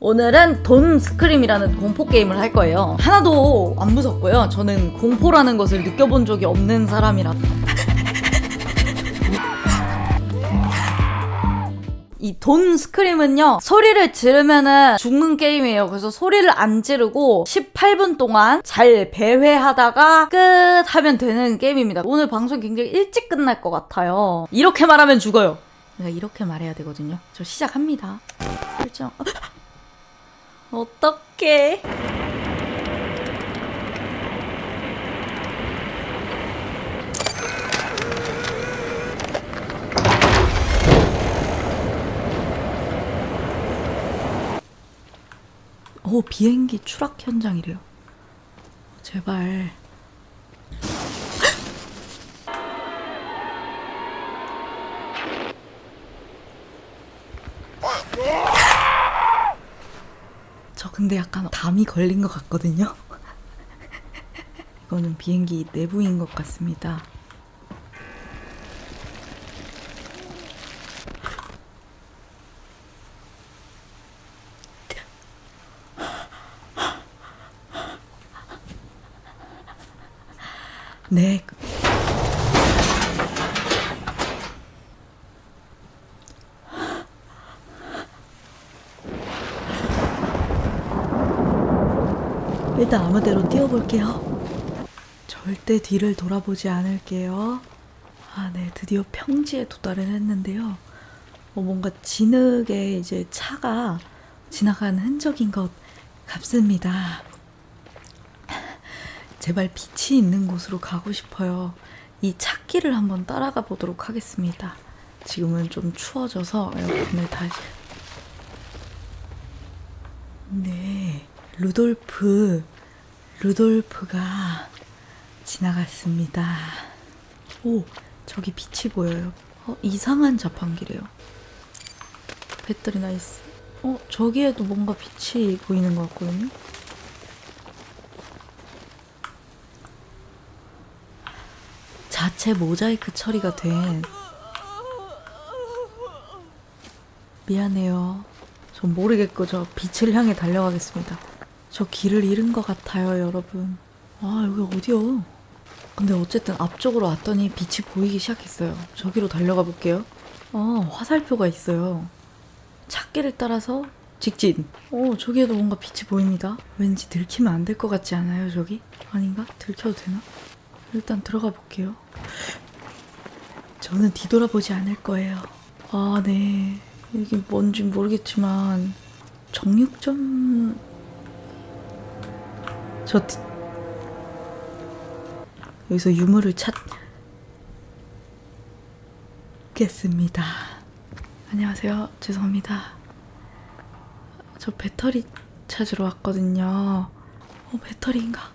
오늘은 돈 스크림이라는 공포 게임을 할 거예요. 하나도 안 무섭고요. 저는 공포라는 것을 느껴본 적이 없는 사람이라. 이돈 스크림은요 소리를 지르면은 죽는 게임이에요. 그래서 소리를 안 지르고 18분 동안 잘 배회하다가 끝 하면 되는 게임입니다. 오늘 방송 굉장히 일찍 끝날 것 같아요. 이렇게 말하면 죽어요. 내가 이렇게 말해야 되거든요. 저 시작합니다. 설정 어떡해 오 비행기 추락 현장이래요. 제발. 근데 약간 담이 걸린 것 같거든요. 이거는 비행기 내부인 것 같습니다. 네. 일단 아무데로 뛰어볼게요. 절대 뒤를 돌아보지 않을게요. 아, 네. 드디어 평지에 도달을 했는데요. 어, 뭔가 진흙에 이제 차가 지나간 흔적인 것 같습니다. 제발 빛이 있는 곳으로 가고 싶어요. 이 찾기를 한번 따라가 보도록 하겠습니다. 지금은 좀 추워져서 에어컨을 다시. 네, 루돌프, 루돌프가 지나갔습니다. 오, 저기 빛이 보여요. 어, 이상한 자판기래요. 배터리 나이스. 어, 저기에도 뭔가 빛이 보이는 것 같거든요. 자체 모자이크 처리가 된 미안해요. 전 모르겠고 저 빛을 향해 달려가겠습니다. 저 길을 잃은 것 같아요, 여러분. 아, 여기 어디요? 근데 어쨌든 앞쪽으로 왔더니 빛이 보이기 시작했어요. 저기로 달려가 볼게요. 어, 화살표가 있어요. 찾기를 따라서 직진. 어, 저기에도 뭔가 빛이 보입니다. 왠지 들키면 안 될 것 같지 않아요, 저기? 아닌가? 들켜도 되나? 일단 들어가 볼게요. 저는 뒤돌아보지 않을 거예요. 아, 네. 이게 뭔지 모르겠지만 정육점 저 디- 여기서 유물을 찾겠습니다. 안녕하세요. 죄송합니다. 저 배터리 찾으러 왔거든요. 어, 배터리인가?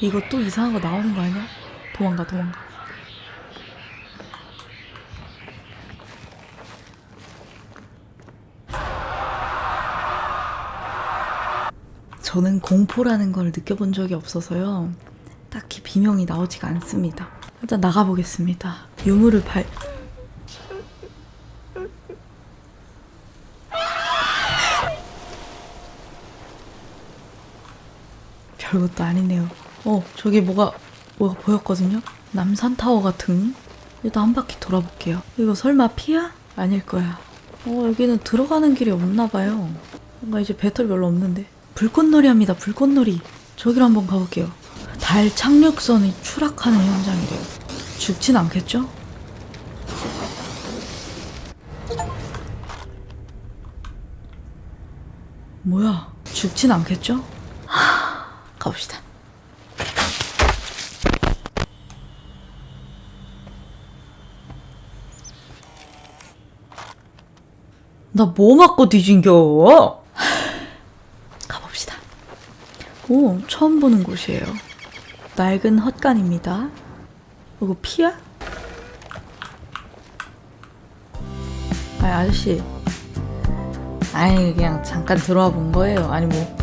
이거 또 이상한 거 나오는 거 아니야? 도망가, 도망가. 저는 공포라는 걸 느껴본 적이 없어서요. 딱히 비명이 나오지가 않습니다. 일단 나가보겠습니다. 유물을 발. 별것도 아니네요. 어, 저기 뭐가, 뭐가 보였거든요? 남산타워 같은? 일단 한 바퀴 돌아볼게요. 이거 설마 피야? 아닐 거야. 어, 여기는 들어가는 길이 없나 봐요. 뭔가 이제 배터리 별로 없는데. 불꽃놀이 합니다, 불꽃놀이. 저기로 한번 가볼게요. 달 착륙선이 추락하는 현장이래요. 죽진 않겠죠? 뭐야, 죽진 않겠죠? 가봅시다. 나 뭐 맞고 뒤진겨? 가봅시다. 오, 처음 보는 곳이에요. 낡은 헛간입니다. 이거 피야? 아, 아저씨. 아니 그냥 잠깐 들어와 본 거예요. 아니 뭐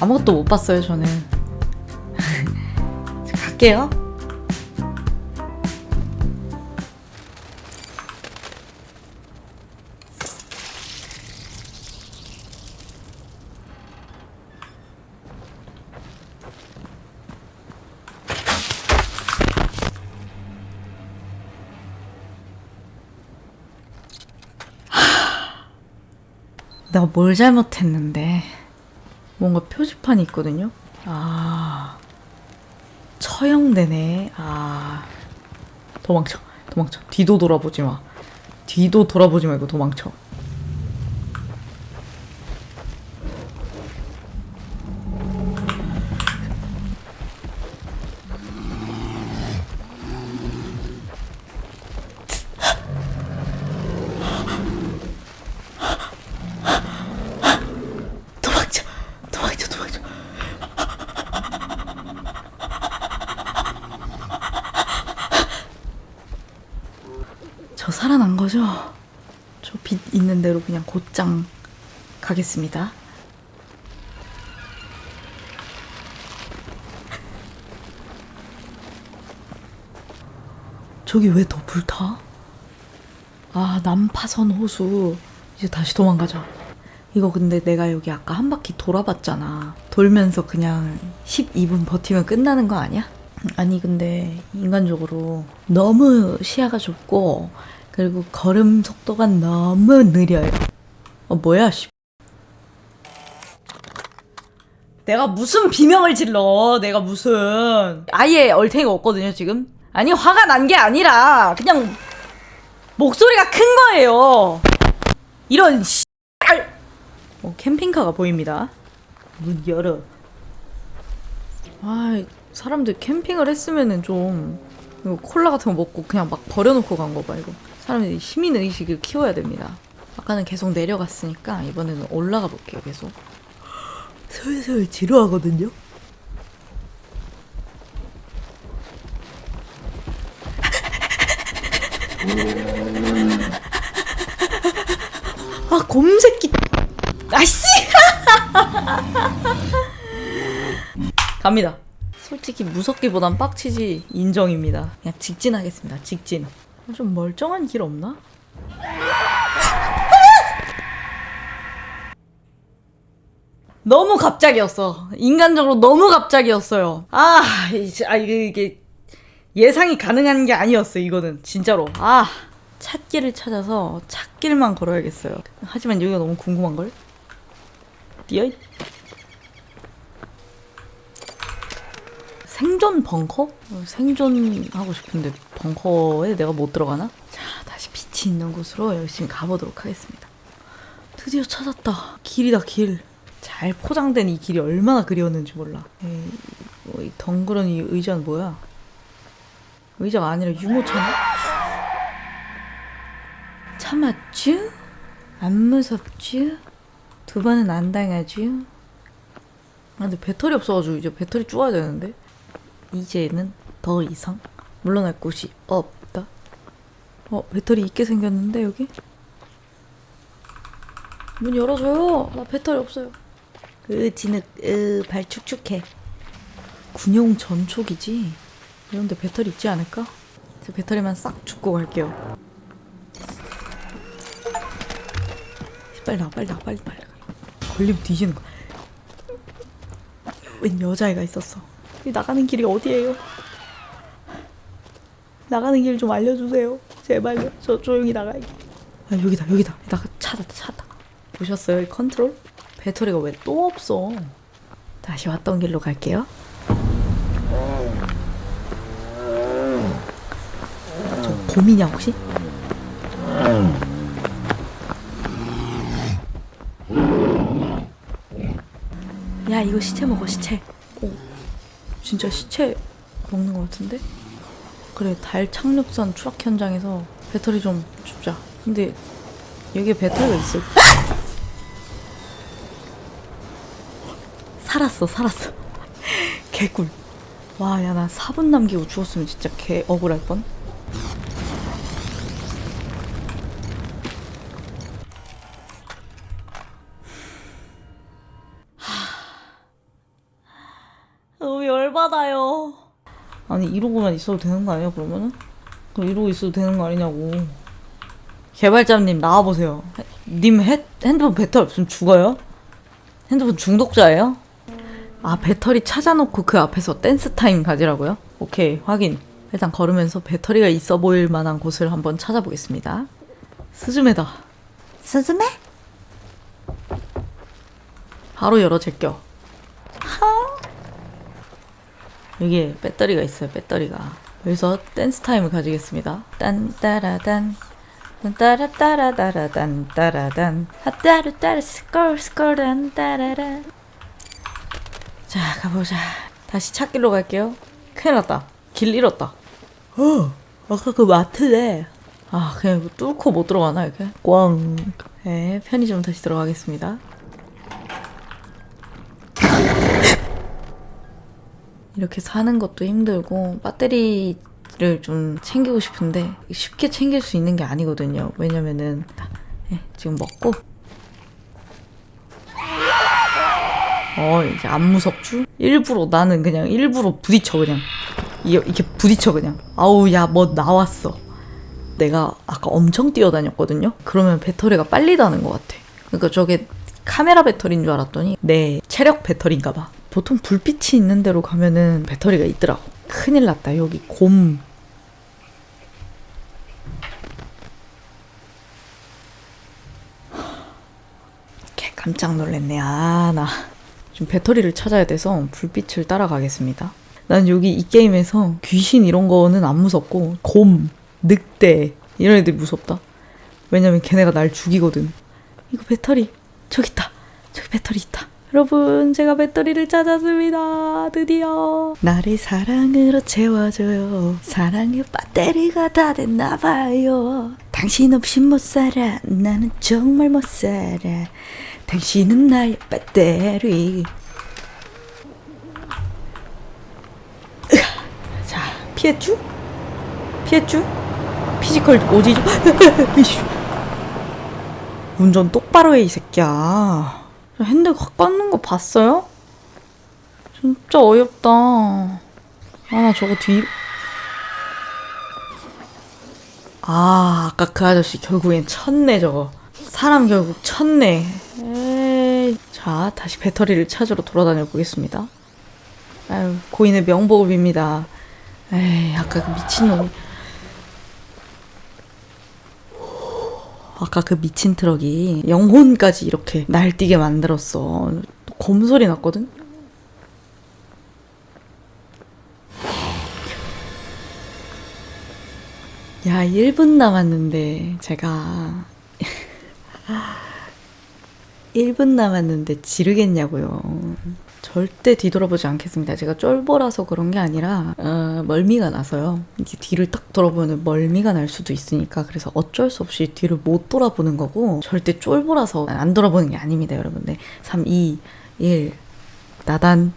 아무것도 못 봤어요 저는. 갈게요. 내가 뭘 잘못했는데 뭔가 표지판이 있거든요. 아 처형되네. 아 도망쳐, 도망쳐. 뒤도 돌아보지 마. 뒤도 돌아보지 말고. 도망쳐, 도망쳐, 도망쳐. 저 살아난 거죠? 저 빛 있는 대로 그냥 곧장 가겠습니다. 저기 왜 더 불타? 아, 남파선 호수. 이제 다시 도망가자. 이거 근데 내가 여기 아까 한 바퀴 돌아봤잖아. 돌면서 그냥 12분 버티면 끝나는 거 아니야? 아니, 근데 인간적으로 너무 시야가 좁고, 그리고 걸음 속도가 너무 느려요. 어, 뭐야, 씨. 내가 무슨 비명을 질러. 내가 무슨. 아예 얼탱이가 없거든요, 지금. 아니, 화가 난 게 아니라, 그냥, 목소리가 큰 거예요. 이런, 씨. 어, 캠핑카가 보입니다. 문 열어. 아, 사람들 캠핑을 했으면은 좀 이거 콜라 같은 거 먹고 그냥 막 버려놓고 간 거 봐 이거. 사람들이 시민 의식을 키워야 됩니다. 아까는 계속 내려갔으니까 이번에는 올라가 볼게요 계속. 슬슬 지루하거든요. 아 곰새끼. 아씨. 갑니다. 솔직히 무섭기보단 빡치지 인정입니다. 그냥 직진하겠습니다. 직진. 아, 좀 멀쩡한 길 없나? 너무 갑작이었어. 인간적으로 너무 갑작이었어요. 아, 이제, 아 이게, 이게 예상이 가능한 게 아니었어. 이거는 진짜로. 아, 찾기를 찾아서 찾길만 걸어야겠어요. 하지만 여기가 너무 궁금한 걸. 뛰어. 생존 벙커? 어, 생존하고 싶은데 벙커에 내가 못 들어가나? 자, 다시 빛이 있는 곳으로 열심히 가보도록 하겠습니다. 드디어 찾았다. 길이다, 길. 잘 포장된 이 길이 얼마나 그리웠는지 몰라. 에이, 뭐, 이 덩그런 이 의자는 뭐야? 의자가 아니라 유모차네? 참았쥬? 안 무섭쥬? 두 번은 안 당하쥬? 아, 근데 배터리 없어가지고 이제 배터리 쪼아야 되는데? 이제는 더 이상 물러날 곳이 없다. 어, 배터리 있게 생겼는데, 여기? 문 열어줘요. 나 배터리 없어요. 으, 진흙, 으, 발 축축해. 군용 전초기지? 이런데 배터리 있지 않을까? 제 배터리만 싹 줍고 갈게요. 빨리 나와, 빨리 나와, 빨리, 빨리. 걸리면 뒤지는 거야. 웬 여자애가 있었어. 이 나가는 길이 어디예요? 나가는 길 좀 알려주세요. 제발요. 저 조용히 나가기. 아 여기다 여기다. 나가 찾았다 찾았다. 보셨어요 이 컨트롤? 배터리가 왜 또 없어? 다시 왔던 길로 갈게요. 저 곰이냐 혹시? 야 이거 시체 먹어 시체. 오 진짜 시체 먹는 것 같은데? 그래 달 착륙선 추락 현장에서 배터리 좀 줍자. 근데 여기에 배터리가 있을 살았어 살았어 개꿀 와 야 나 4분 남기고 죽었으면 진짜 개 억울할 뻔 열받아요. 아니 이러고만 있어도 되는 거 아니야 그러면은? 그럼 이러고 있어도 되는 거 아니냐고. 개발자님 나와보세요. 님 헤, 핸드폰 배터리 없으면 죽어요? 핸드폰 중독자예요? 아 배터리 찾아놓고 그 앞에서 댄스 타임 가지라고요? 오케이 확인. 일단 걸으면서 배터리가 있어 보일 만한 곳을 한번 찾아보겠습니다. 스즈메다. 스즈메? 바로 열어 제껴. 여기에 배터리가 있어요. 배터리가. 여기서 댄스 타임을 가지겠습니다. 딴따라단. 따라따라따라단 따라단 따르따르 스컬 스컬 단 따라란 자 가보자. 다시 찾기로 갈게요. 큰일 났다. 길 잃었다. 어 아까 그 마트네 아 그냥 뚫고 못 들어가나 이렇게? 꽝. 네, 편의점 다시 들어가겠습니다 이렇게 사는 것도 힘들고 배터리를 좀 챙기고 싶은데 쉽게 챙길 수 있는 게 아니거든요. 왜냐면은 예, 지금 먹고. 어 이제 안 무섭죠? 일부러 나는 그냥 일부러 부딪혀 그냥. 이- 이렇게 부딪혀 그냥. 아우 야 뭐 나왔어. 내가 아까 엄청 뛰어다녔거든요? 그러면 배터리가 빨리 다는 것 같아. 그러니까 저게 카메라 배터리인 줄 알았더니 내 체력 배터리인가 봐 보통 불빛이 있는 데로 가면은 배터리가 있더라고. 큰일 났다 여기. 곰. 개 깜짝 놀랐네. 아나 지금 배터리를 찾아야 돼서 불빛을 따라가겠습니다. 난 여기 이 게임에서 귀신 이런 거는 안 무섭고 곰, 늑대 이런 애들이 무섭다. 왜냐면 걔네가 날 죽이거든. 이거 배터리 저기 있다. 저기 배터리 있다 여러분 제가 배터리를 찾았습니다. 드디어. 나를 사랑으로 채워줘요. 사랑의 배터리가 다 됐나봐요. 당신 없이 못 살아. 나는 정말 못 살아. 당신은 나의 배터리. 자 피했쥬? 피했쥬? 피지컬 오지죠? 운전 똑바로 해 이 새끼야 핸들 확 깎는 거 봤어요? 진짜 어이없다 아 나 저거 뒤 아, 아까 그 아저씨 결국엔 쳤네, 저거. 사람 결국 쳤네. 자, 다시 배터리를 찾으러 돌아다녀 보겠습니다. 아유, 고인의 명복을 빕니다. 에이, 아까 그 미친놈이. 아까 그 미친 트럭이 영혼까지 이렇게 날뛰게 만들었어. 곰소리 났거든? 야, 1분 남았는데, 제가. 1분 남았는데 지르겠냐고요. 절대 뒤돌아보지 않겠습니다. 제가 쫄보라서 그런 게 아니라, 어, 멀미가 나서요. 이게 뒤를 딱 돌아보면 멀미가 날 수도 있으니까, 그래서 어쩔 수 없이 뒤를 못 돌아보는 거고, 절대 쫄보라서 안 돌아보는 게 아닙니다, 여러분들. 3, 2, 1. 나단.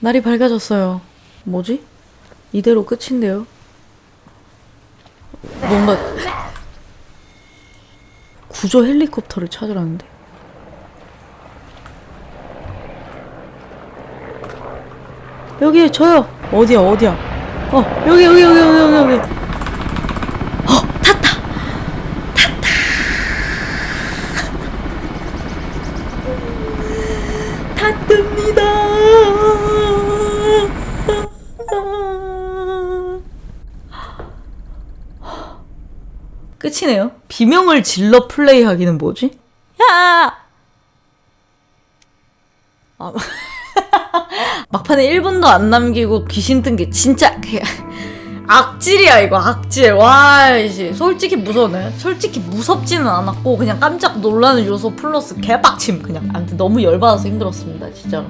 날이 밝아졌어요. 뭐지? 이대로 끝인데요? 뭔가 구조 헬리콥터를 찾으라는데 여기 저요 어디야 어디야 어 여기 여기 여기 여기 여기 어 탔다 탔다 탔답니다 끝이네요. 비명을 질러 플레이하기는 뭐지? 야! 아, 막판에 1분도 안 남기고 귀신 뜬 게 진짜 그- 악질이야 이거 악질. 와 이씨 솔직히 무서네. 솔직히 무섭지는 않았고 그냥 깜짝 놀라는 요소 플러스 개빡침 그냥. 아무튼 너무 열받아서 힘들었습니다 진짜로.